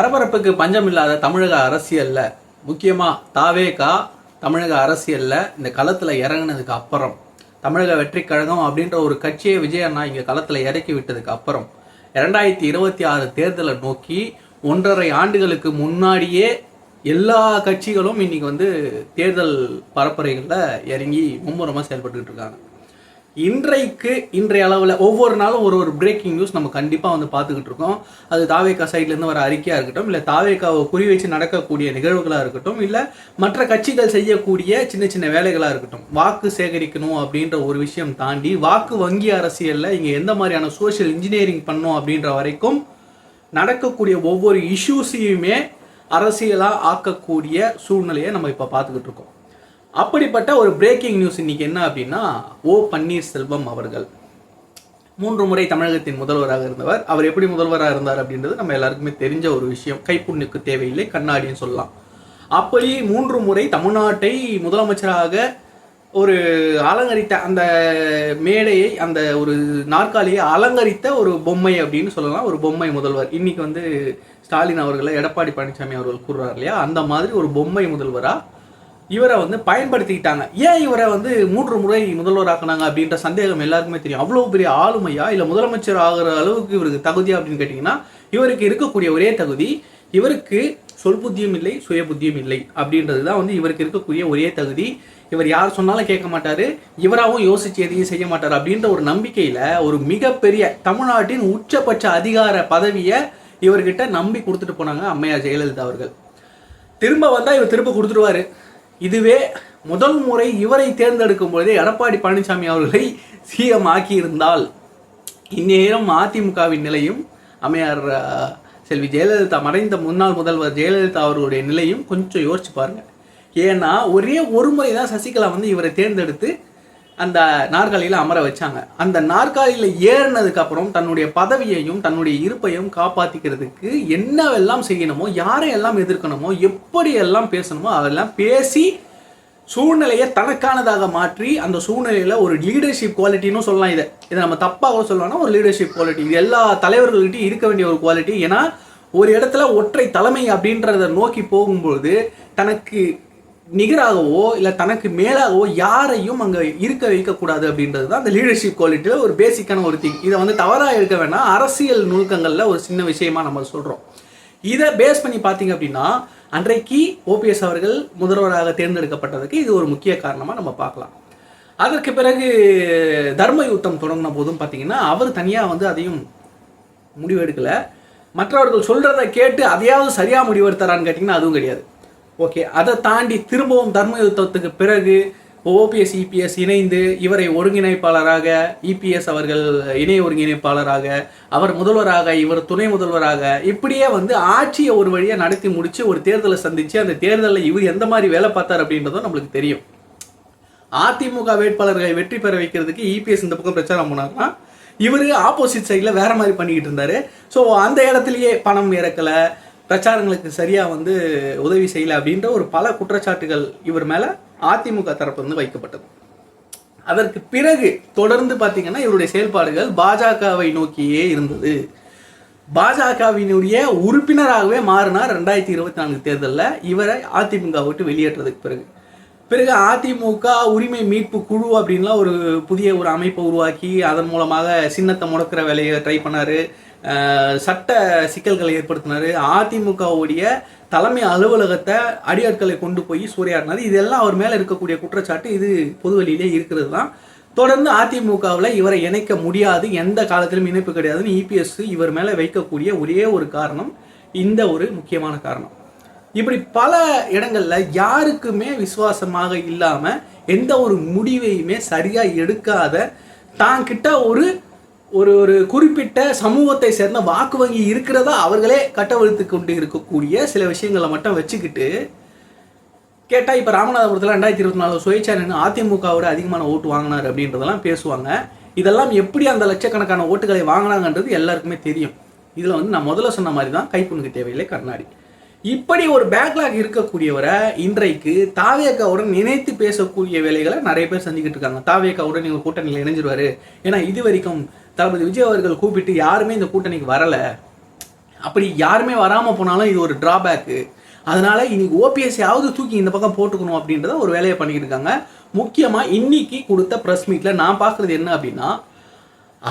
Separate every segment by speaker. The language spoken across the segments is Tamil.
Speaker 1: பரபரப்புக்கு பஞ்சம் இல்லாத தமிழக அரசியல்ல முக்கியமா தாவேகா தமிழக அரசியல்ல இந்த களத்துல இறங்குனதுக்கு அப்புறம். தமிழக வெற்றி கழகம் அப்படின்ற ஒரு கட்சியை விஜய் அண்ணா இங்க களத்துல இறக்கி விட்டதுக்கு அப்புறம். இரண்டாயிரத்தி இருபத்தி ஆறு தேர்தலை நோக்கி ஒன்றரை ஆண்டுகளுக்கு முன்னாடியே எல்லா கட்சிகளும் இன்னைக்கு வந்து தேர்தல் பரப்புரைகளில் இறங்கி மும்முரமாக செயல்பட்டுக்கிட்டு இருக்காங்க. இன்றைக்கு இன்றைய அளவில் ஒவ்வொரு நாளும் ஒரு ஒரு பிரேக்கிங் நியூஸ் நம்ம கண்டிப்பாக வந்து பார்த்துக்கிட்டு இருக்கோம். அது தாவேக்கா சைட்லேருந்து வர அறிக்கையாக இருக்கட்டும் இல்லை தாவேக்காவை குறி வச்சு நடக்கக்கூடிய நிகழ்வுகளாக இருக்கட்டும் இல்லை மற்ற கட்சிகள் செய்யக்கூடிய சின்ன சின்ன வேலைகளாக இருக்கட்டும். வாக்கு சேகரிக்கணும் அப்படின்ற ஒரு விஷயம் தாண்டி வாக்கு வங்கி அரசியலில் இங்கே எந்த மாதிரியான சோஷியல் இன்ஜினியரிங் பண்ணும் அப்படின்ற வரைக்கும் நடக்கக்கூடிய ஒவ்வொரு இஷ்யூஸையுமே அரசியலாக ஆக்கக்கூடிய சூழ்நிலையை நம்ம இப்போ பார்த்துக்கிட்டு இருக்கோம். அப்படிப்பட்ட ஒரு பிரேக்கிங் நியூஸ் இன்னைக்கு என்ன அப்படின்னா ஓ பன்னீர்செல்வம் அவர்கள். மூன்று முறை தமிழகத்தின் முதல்வராக இருந்தவர். அவர் எப்படி முதல்வராக இருந்தார் அப்படின்றது நம்ம எல்லாருக்குமே தெரிஞ்ச ஒரு விஷயம். கைப்புண்ணுக்கு தேவையில்லை கண்ணாடின்னு சொல்லலாம். அப்படி மூன்று முறை தமிழ்நாட்டை முதலமைச்சராக ஒரு அலங்கரித்த அந்த மேடையை அந்த ஒரு நாற்காலியை அலங்கரித்த ஒரு பொம்மை அப்படின்னு சொல்லலாம். ஒரு பொம்மை முதல்வர். இன்னைக்கு வந்து ஸ்டாலின் அவர்களை எடப்பாடி பழனிசாமி அவர்கள் கூறுறார் இல்லையா? அந்த மாதிரி ஒரு பொம்மை முதல்வராக இவரை வந்து பயன்படுத்திக்கிட்டாங்க. ஏன் இவரை வந்து மூன்று முறை முதல்வராக்குனாங்க அப்படின்ற சந்தேகம் எல்லாருக்குமே தெரியும். அவ்வளோ பெரிய ஆளுமையா இல்லை முதலமைச்சர் ஆகிற அளவுக்கு இவருக்கு தகுதியா அப்படின்னு கேட்டிங்கன்னா இவருக்கு இருக்கக்கூடிய ஒரே தகுதி இவருக்கு சொல் புத்தியும் இல்லை சுய புத்தியும் இல்லை அப்படின்றது தான் வந்து இவருக்கு இருக்கக்கூடிய ஒரே தகுதி. இவர் யார் சொன்னாலும் கேட்க மாட்டாரு. இவராகவும் யோசிச்சு எதையும் செய்ய மாட்டார் அப்படின்ற ஒரு நம்பிக்கையில ஒரு மிகப்பெரிய தமிழ்நாட்டின் உச்சபட்ச அதிகார பதவியை இவர்கிட்ட நம்பி கொடுத்துட்டு போனாங்க அம்மையார் ஜெயலலிதா அவர்கள். திரும்ப வந்தால் இவர் திரும்ப கொடுத்துருவாரு. இதுவே முதல் முறை இவரை தேர்ந்தெடுக்கும் பொழுதே எடப்பாடி பழனிசாமி அவர்களை சிஎம் ஆக்கியிருந்தால். இந்நேரம் அதிமுகவின் நிலையும் அம்மையார் செல்வி ஜெயலலிதா மறைந்த முன்னாள் முதல்வர் ஜெயலலிதா அவர்களுடைய நிலையும் கொஞ்சம் யோசிச்சு பாருங்க. ஏன்னா ஒரே ஒரு முறை தான் சசிகலா வந்து இவரை தேர்ந்தெடுத்து அந்த நாற்காலியில் அமர வச்சாங்க. அந்த நாற்காலியில் ஏறினதுக்கு அப்புறம் தன்னுடைய பதவியையும் தன்னுடைய இருப்பையும் காப்பாற்றிக்கிறதுக்கு என்னவெல்லாம் செய்யணுமோ யாரை எல்லாம் எதிர்க்கணுமோ எப்படி எல்லாம் பேசணுமோ அதெல்லாம் பேசி சூழ்நிலையை தனக்கானதாக மாற்றி அந்த சூழ்நிலையில் ஒரு லீடர்ஷிப் குவாலிட்டின்னு சொல்லலாம் இதை. இதை நம்ம தப்பாக கூட சொல்லலாம்னா ஒரு லீடர்ஷிப் குவாலிட்டி இது எல்லா தலைவர்கள்கிட்டையும் இருக்க வேண்டிய ஒரு குவாலிட்டி ஏன்னா ஒரு இடத்துல ஒற்றை தலைமை அப்படின்றத நோக்கி போகும்பொழுது தனக்கு நிகராகவோ இல்லை தனக்கு மேலாகவோ யாரையும் அங்கே இருக்க வைக்கக்கூடாது அப்படின்றது தான் அந்த லீடர்ஷிப் குவாலிட்டியில் ஒரு பேசிக்கான ஒரு திங் இதை வந்து தவறாக இருக்க வேணாம் அரசியல் நுணுக்கங்களில் ஒரு சின்ன விஷயமா நம்ம சொல்கிறோம் இதை பேஸ் பண்ணி பார்த்தீங்க அப்படின்னா அன்றைக்கு ஓபிஎஸ் அவர்கள் முதல்வராக தேர்ந்தெடுக்கப்பட்டதுக்கு இது ஒரு முக்கிய காரணமாக நம்ம பார்க்கலாம். அதற்கு பிறகு தர்ம யுத்தம் தொடங்கின போதும் பார்த்தீங்கன்னா அவர் தனியாக வந்து அதையும் முடிவெடுக்கலை. மற்றவர்கள் சொல்கிறத கேட்டு அதையாவது சரியாக முடிவெடுத்தாரான்னு கேட்டிங்கன்னா அதுவும் கிடையாது. ஓகே அதை தாண்டி திரும்பவும் தர்ம யுத்தத்துக்கு பிறகு ஓபிஎஸ் இபிஎஸ் இணைந்து இவரை ஒருங்கிணைப்பாளராக இபிஎஸ் அவர்கள் இணை ஒருங்கிணைப்பாளராக அவர் முதல்வராக இவர் துணை முதல்வராக இப்படியே வந்து ஆட்சியை ஒரு வழியாக நடத்தி முடிச்சு ஒரு தேர்தலை சந்திச்சு அந்த தேர்தலில் இவர் எந்த மாதிரி வேலை பார்த்தார் அப்படின்றதும் நம்மளுக்கு தெரியும். அதிமுக வேட்பாளர்களை வெற்றி பெற வைக்கிறதுக்கு இபிஎஸ் இந்த பக்கம் பிரச்சாரம் பண்ணார்னா இவர் ஆப்போசிட் சைடில் வேற மாதிரி பண்ணிக்கிட்டு இருந்தாரு. ஸோ அந்த இடத்துலயே பணம் இறக்கலை பிரச்சாரங்களுக்கு சரியாக வந்து உதவி செய்யலை அப்படின்ற ஒரு பல குற்றச்சாட்டுகள் இவர் மேலே அதிமுக தரப்பு வந்து வைக்கப்பட்டது. அதற்கு பிறகு தொடர்ந்து பார்த்தீங்கன்னா இவருடைய செயல்பாடுகள் பாஜகவை நோக்கியே இருந்தது. பாஜகவினுடைய உறுப்பினராகவே மாறினார் ரெண்டாயிரத்தி இருபத்தி நான்கு தேர்தலில். இவரை அதிமுக விட்டு வெளியேற்றதுக்கு பிறகு. பிறகு அதிமுக உரிமை மீட்பு குழு அப்படின்லாம் ஒரு புதிய ஒரு அமைப்பை உருவாக்கி அதன் மூலமாக சின்னத்தை முடக்கிற வேலையை ட்ரை பண்ணார். சட்ட சிக்கல்களை ஏற்படுத்தினார். அதிமுகவுடைய தலைமை அலுவலகத்தை அடியாட்களை கொண்டு போய் சூறையாடினார். இதெல்லாம் அவர் மேலே இருக்கக்கூடிய குற்றச்சாட்டு இது பொதுவெளியிலே இருக்கிறது தான் தொடர்ந்து அதிமுகவில் இவரை இணைக்க முடியாது. எந்த காலத்திலும் இணைப்பு கிடையாதுன்னு இபிஎஸ் இவர் மேலே வைக்கக்கூடிய ஒரே ஒரு காரணம் இந்த ஒரு முக்கியமான காரணம். இப்படி பல இடங்களில் யாருக்குமே விசுவாசமாக இல்லாமல் எந்த ஒரு முடிவையுமே சரியாக எடுக்காத தான் கிட்ட ஒரு ஒரு ஒரு குறிப்பிட்ட சமூகத்தை சேர்ந்த வாக்கு வங்கி இருக்கிறதா அவர்களே கட்டவழுத்து கொண்டு இருக்கக்கூடிய சில விஷயங்களை மட்டும் வச்சுக்கிட்டு கேட்டால் இப்போ ராமநாதபுரத்தில் ரெண்டாயிரத்தி இருபத்தி நாலு சுயேட்சா நின்று அதிமுகவோட அதிகமான ஓட்டு வாங்கினார் அப்படின்றதெல்லாம் பேசுவாங்க. இதெல்லாம் எப்படி அந்த லட்சக்கணக்கான ஓட்டுகளை வாங்கினாங்கன்றது எல்லாருக்குமே தெரியும். இதில் வந்து நான் முதல்ல சொன்ன மாதிரி தான் கைப்புண்ணுக்கு தேவையில்லை கண்ணாடி இப்படி ஒரு பேக்லாக் இருக்கக்கூடியவரை இன்றைக்கு தாவேக்காவுடன் இணைத்து பேசக்கூடிய வேலைகளை நிறைய பேர் செஞ்சுக்கிட்டு இருக்காங்க. தாவேக்காவுடன் இவங்க கூட்டணியில் இணைஞ்சிருவாரு. ஏன்னா இது வரைக்கும் தளபதி விஜய் அவர்கள் கூப்பிட்டு யாருமே இந்த கூட்டணிக்கு வரலை. அப்படி யாருமே வராமல் போனாலும் இது ஒரு ட்ராபேக்கு அதனால இன்னைக்கு ஓபிஎஸ்ஸாவது தூக்கி இந்த பக்கம் போட்டுக்கணும் அப்படின்றத ஒரு வேலையை பண்ணிக்கிட்டு இருக்காங்க. முக்கியமாக இன்னைக்கு கொடுத்த ப்ரெஸ் மீட்டில் நான் பார்க்குறது என்ன அப்படின்னா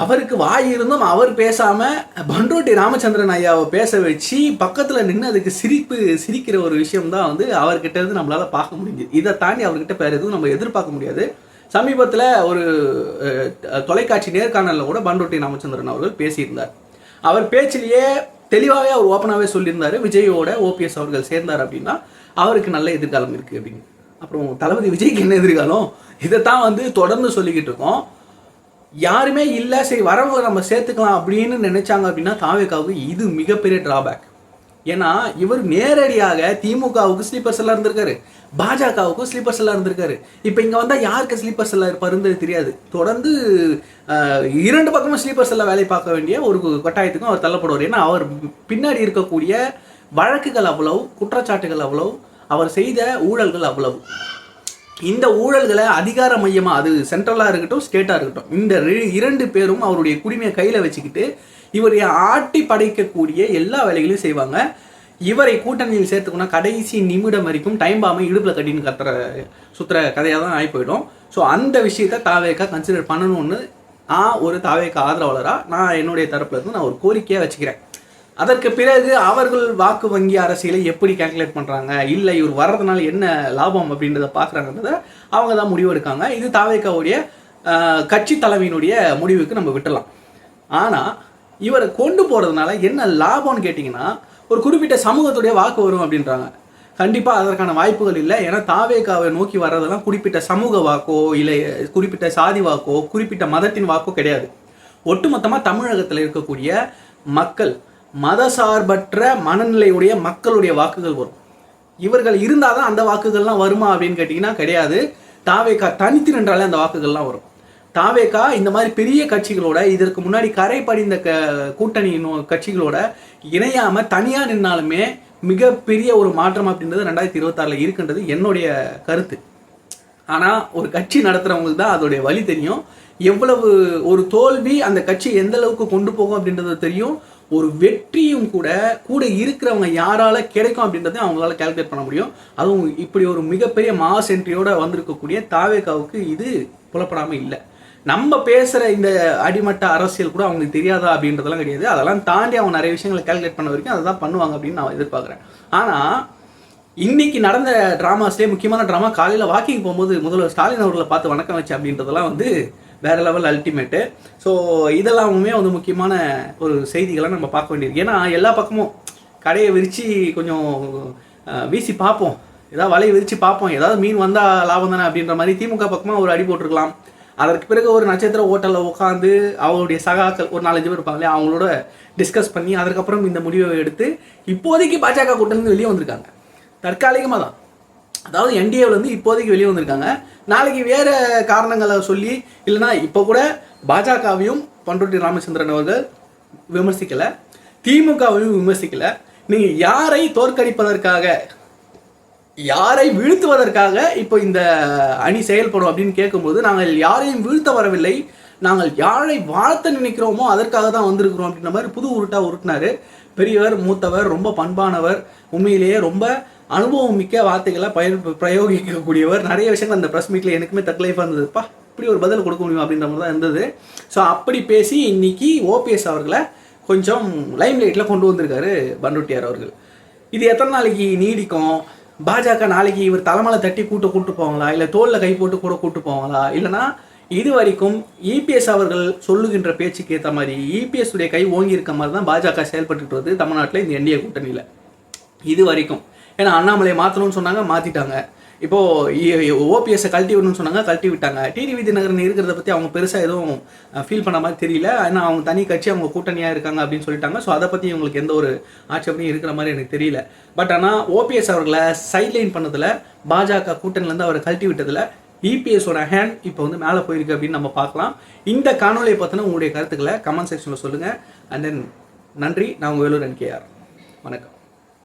Speaker 1: அவருக்கு வாய் இருந்தும் அவர் பேசாம பண்ருட்டி ராமச்சந்திரன் ஐயாவை பேச வச்சு பக்கத்துல நின்று அதுக்கு சிரிப்பு சிரிக்கிற ஒரு விஷயம் தான் வந்து அவர்கிட்ட இருந்து நம்மளால பார்க்க முடியுது இதை தாண்டி அவர்கிட்ட வேற எதுவும் நம்ம எதிர்பார்க்க முடியாது. சமீபத்தில் ஒரு தொலைக்காட்சி நேர்காணலில் கூட பண்ரோட்டி ராமச்சந்திரன் அவர்கள் பேசியிருந்தார். அவர் பேச்சிலேயே தெளிவாகவே அவர் ஓப்பனாகவே சொல்லியிருந்தாரு. விஜயோட ஓபிஎஸ் அவர்கள் சேர்ந்தார் அப்படின்னா அவருக்கு நல்ல எதிர்காலம் இருக்குது அப்படின்னு. அப்புறம் தளபதி விஜய்க்கு என்ன எதிர்காலம்? இதைத்தான் வந்து தொடர்ந்து சொல்லிக்கிட்டு இருக்கோம். யாருமே இல்லை சரி வரவங்க நம்ம சேர்த்துக்கலாம் அப்படின்னு நினைச்சாங்க அப்படின்னா தாவேக்காவுக்கு இது மிகப்பெரிய டிராபேக் ஏன்னா இவர் நேரடியாக திமுகவுக்கு ஸ்லீப்பர் செல்லாக இருந்திருக்காரு. பாஜகவுக்கும் ஸ்லீப்பர் செல்லாக இருந்திருக்காரு. இப்போ இங்கே வந்தால் யாருக்கு ஸ்லீப்பர் செல்லாக இருப்பாருன்றது தெரியாது. தொடர்ந்து இரண்டு பக்கமும் ஸ்லீப்பர் செல்ல வேலை பார்க்க வேண்டிய ஒரு கட்டாயத்துக்கும் அவர் தள்ளப்படுவார். ஏன்னா அவர் பின்னாடி இருக்கக்கூடிய வழக்குகள் அவ்வளவு குற்றச்சாட்டுகள் அவ்வளவு அவர் செய்த ஊழல்கள் அவ்வளவு. இந்த ஊழல்களை அதிகார மையமாக அது சென்ட்ரலாக இருக்கட்டும் ஸ்டேட்டாக இருக்கட்டும் இந்த ரெ- இரண்டு பேரும் அவருடைய குடிமையை கையில் வச்சுக்கிட்டு இவரை ஆட்டி படைக்கக்கூடிய எல்லா வேலைகளையும் செய்வாங்க. இவரை கூட்டணியில் சேர்த்துக்கணும் கடைசி நிமிடம் வரைக்கும் டைம் பாமை இடுப்பில் கட்டின்னு கத்துற சுற்றுற கதையாக தான் ஆகி போயிடும். ஸோ அந்த விஷயத்த தாவேக்கா கன்சிடர் பண்ணணும்னு நான் ஒரு தாவேக்கா ஆதரவாளராக நான் என்னுடைய தரப்புலேருந்து நான் ஒரு கோரிக்கையாக வச்சுக்கிறேன். அதற்கு பிறகு அவர்கள் வாக்கு வங்கி அரசியலை எப்படி கால்குலேட் பண்ணுறாங்க இல்லை இவர் வர்றதுனால என்ன லாபம் அப்படின்றத பார்க்குறாங்கன்றத அவங்க தான் முடிவு எடுக்காங்க. இது தாவேக்காவுடைய கட்சி தலைமையினுடைய முடிவுக்கு நம்ம விட்டலாம் ஆனால் இவரை கொண்டு போகிறதுனால என்ன லாபம்னு கேட்டிங்கன்னா ஒரு குறிப்பிட்ட சமூகத்துடைய வாக்கு வரும் அப்படின்றாங்க. கண்டிப்பாக அதற்கான வாய்ப்புகள் இல்லை. ஏன்னா தாவேக்காவை நோக்கி வர்றதெல்லாம் குறிப்பிட்ட சமூக வாக்கோ இல்லை குறிப்பிட்ட சாதி வாக்கோ குறிப்பிட்ட மதத்தின் வாக்கோ கிடையாது. ஒட்டுமொத்தமாக தமிழகத்தில் இருக்கக்கூடிய மக்கள் மதசார்பற்ற மனநிலையுடைய மக்களுடைய வாக்குகள் வரும். இவர்கள் இருந்தால் தான் அந்த வாக்குகள்லாம் வருமா அப்படின்னு கேட்டிங்கன்னா கிடையாது. தாவேக்கா தனித்து நின்றாலே அந்த வாக்குகள்லாம் வரும். தாவேக்கா இந்த மாதிரி பெரிய கட்சிகளோட இதற்கு முன்னாடி கரை படிந்த க கூட்டணி கட்சிகளோட இணையாமல் தனியாக நின்னாலுமே மிகப்பெரிய ஒரு மாற்றம் அப்படின்றது ரெண்டாயிரத்தி இருபத்தாறில் இருக்குன்றது என்னுடைய கருத்து. ஆனால் ஒரு கட்சி நடத்துகிறவங்களுக்கு தான் அதோடைய வழி தெரியும். எவ்வளவு ஒரு தோல்வி அந்த கட்சி எந்த அளவுக்கு கொண்டு போகும் அப்படின்றது தெரியும். ஒரு வெற்றியும் கூட கூட இருக்கிறவங்க யாரால கிடைக்கும் அப்படின்றத அவங்களால கால்குலேட் பண்ண முடியும். அதுவும் இப்படி ஒரு மிகப்பெரிய மாஸ் என்ட்ரியோட வந்திருக்கக்கூடிய தாவேக்காவுக்கு இது புலப்படாமல் இல்லை. நம்ம பேசுகிற இந்த அடிமட்ட அரசியல் கூட அவங்களுக்கு தெரியாதா அப்படின்றதெல்லாம் கிடையாது. அதெல்லாம் தாண்டி அவங்க நிறைய விஷயங்களை கால்குலேட் பண்ண வரைக்கும் அதை தான் பண்ணுவாங்க அப்படின்னு நான் எதிர்பார்க்குறேன். ஆனால் இன்னைக்கு நடந்த டிராமாஸ்லேயே முக்கியமான ட்ராமா காலையில் வாக்கிங் போகும்போது முதல்வர் ஸ்டாலின் அவர்களை பார்த்து வணக்கம் வச்சு அப்படின்றதெல்லாம் வந்து வேற லெவல் அல்டிமேட்டு ஸோ இதெல்லாமுமே வந்து முக்கியமான ஒரு செய்திகளை நம்ம பார்க்க வேண்டியது ஏன்னா எல்லா பக்கமும் கடையை விரித்து கொஞ்சம் வீசி பார்ப்போம். ஏதாவது வலையை விரித்து பார்ப்போம். ஏதாவது மீன் வந்தால் லாபம் தானே அப்படின்ற மாதிரி திமுக பக்கமாக ஒரு அடி போட்டிருக்கலாம். அதற்கு பிறகு ஒரு நட்சத்திர ஹோட்டலில் உட்காந்து அவங்களுடைய சகாக்கள் ஒரு நாலஞ்சு பேர் இருப்பாங்களே அவங்களோட டிஸ்கஸ் பண்ணி அதுக்கப்புறம் இந்த முடிவை எடுத்து இப்போதைக்கு பாஜக கூட்டணிந்து வெளியே வந்திருக்காங்க. தற்காலிகமாக தான் அதாவது என்டிஏவில் வந்து இப்போதைக்கு வெளியே வந்திருக்காங்க. நாளைக்கு வேறு காரணங்களை சொல்லி இல்லைன்னா இப்போ கூட பாஜகவையும் பண்ருட்டி ராமச்சந்திரன் அவர்கள் விமர்சிக்கலை திமுகவையும் விமர்சிக்கலை. நீங்கள் யாரை தோற்கடிப்பதற்காக யாரை வீழ்த்துவதற்காக இப்போ இந்த அணி செயல்படும் அப்படின்னு கேட்கும்போது நாங்கள் யாரையும் வீழ்த்த வரவில்லை. நாங்கள் யாரை வாழ்த்த நினைக்கிறோமோ அதற்காக தான் வந்திருக்கிறோம் அப்படின்ற மாதிரி புது உருட்டாக உருட்டினார். பெரியவர் மூத்தவர் ரொம்ப பண்பானவர் உண்மையிலேயே ரொம்ப அனுபவம் மிக்க வார்த்தைகளை பயன் பிரயோகிக்கக்கூடியவர். நிறைய விஷயங்கள் அந்த ப்ரெஸ் மீட்டில் எனக்குமே தக்கலைஃபாக இருந்ததுப்பா இப்படி ஒரு பதில் கொடுக்க முடியும் அப்படின்ற மாதிரி தான் இருந்தது. ஸோ அப்படி பேசி இன்னைக்கு ஓபிஎஸ் அவர்களை கொஞ்சம் லைம் லைட்டில் கொண்டு வந்திருக்காரு பண்ருட்டியார் அவர்கள். இது எத்தனை நாளைக்கு நீடிக்கும்? பாஜக நாளைக்கு இவர் தலைமையில தட்டி கூட்ட கூட்டு போவாங்களா? இல்லை தோலில் கை போட்டு கூட கூட்டு போவாங்களா? இல்லைனா இது வரைக்கும் இபிஎஸ் அவர்கள் சொல்லுகின்ற பேச்சுக்கு ஏற்ற மாதிரி இபிஎஸ் உடைய கை ஓங்கி இருக்க மாதிரி தான் பாஜக செயல்பட்டுட்டு வருது தமிழ்நாட்டில் இந்த என்டிஏ கூட்டணியில். இது வரைக்கும் ஏன்னா அண்ணாமலையை மாற்றணும்னு சொன்னாங்க மாற்றிட்டாங்க இப்போ ஓபிஎஸ்ஸை கழட்டி விடணும்னு சொன்னாங்க கழட்டி விட்டாங்க. டிடி விதிநகரன் இருக்கிறத பற்றி அவங்க பெருசாக எதுவும் ஃபீல் பண்ண மாதிரி தெரியல. ஏன்னா அவங்க தனி கட்சி அவங்க கூட்டணியாக இருக்காங்க அப்படின்னு சொல்லிட்டாங்க. ஸோ அதை பற்றி இவங்களுக்கு எந்த ஒரு ஆட்சேபனையும் இருக்கிற மாதிரி எனக்கு தெரியல. பட் ஆனால் ஓபிஎஸ் அவர்களை சைட்லைன் பண்ணதில் பாஜக கூட்டணிலேருந்து அவரை கழட்டி விட்டதில் இபிஎஸோட ஹேண்ட் இப்போ வந்து மேலே போயிருக்கு அப்படின்னு நம்ம பார்க்கலாம். இந்த காணொலியை பற்றின உங்களுடைய கருத்துக்களை கமெண்ட் செக்ஷனில் சொல்லுங்கள் அண்ட் தென் நன்றி. நான் உங்கள் வேலூர் என்கேஆர் வணக்கம்.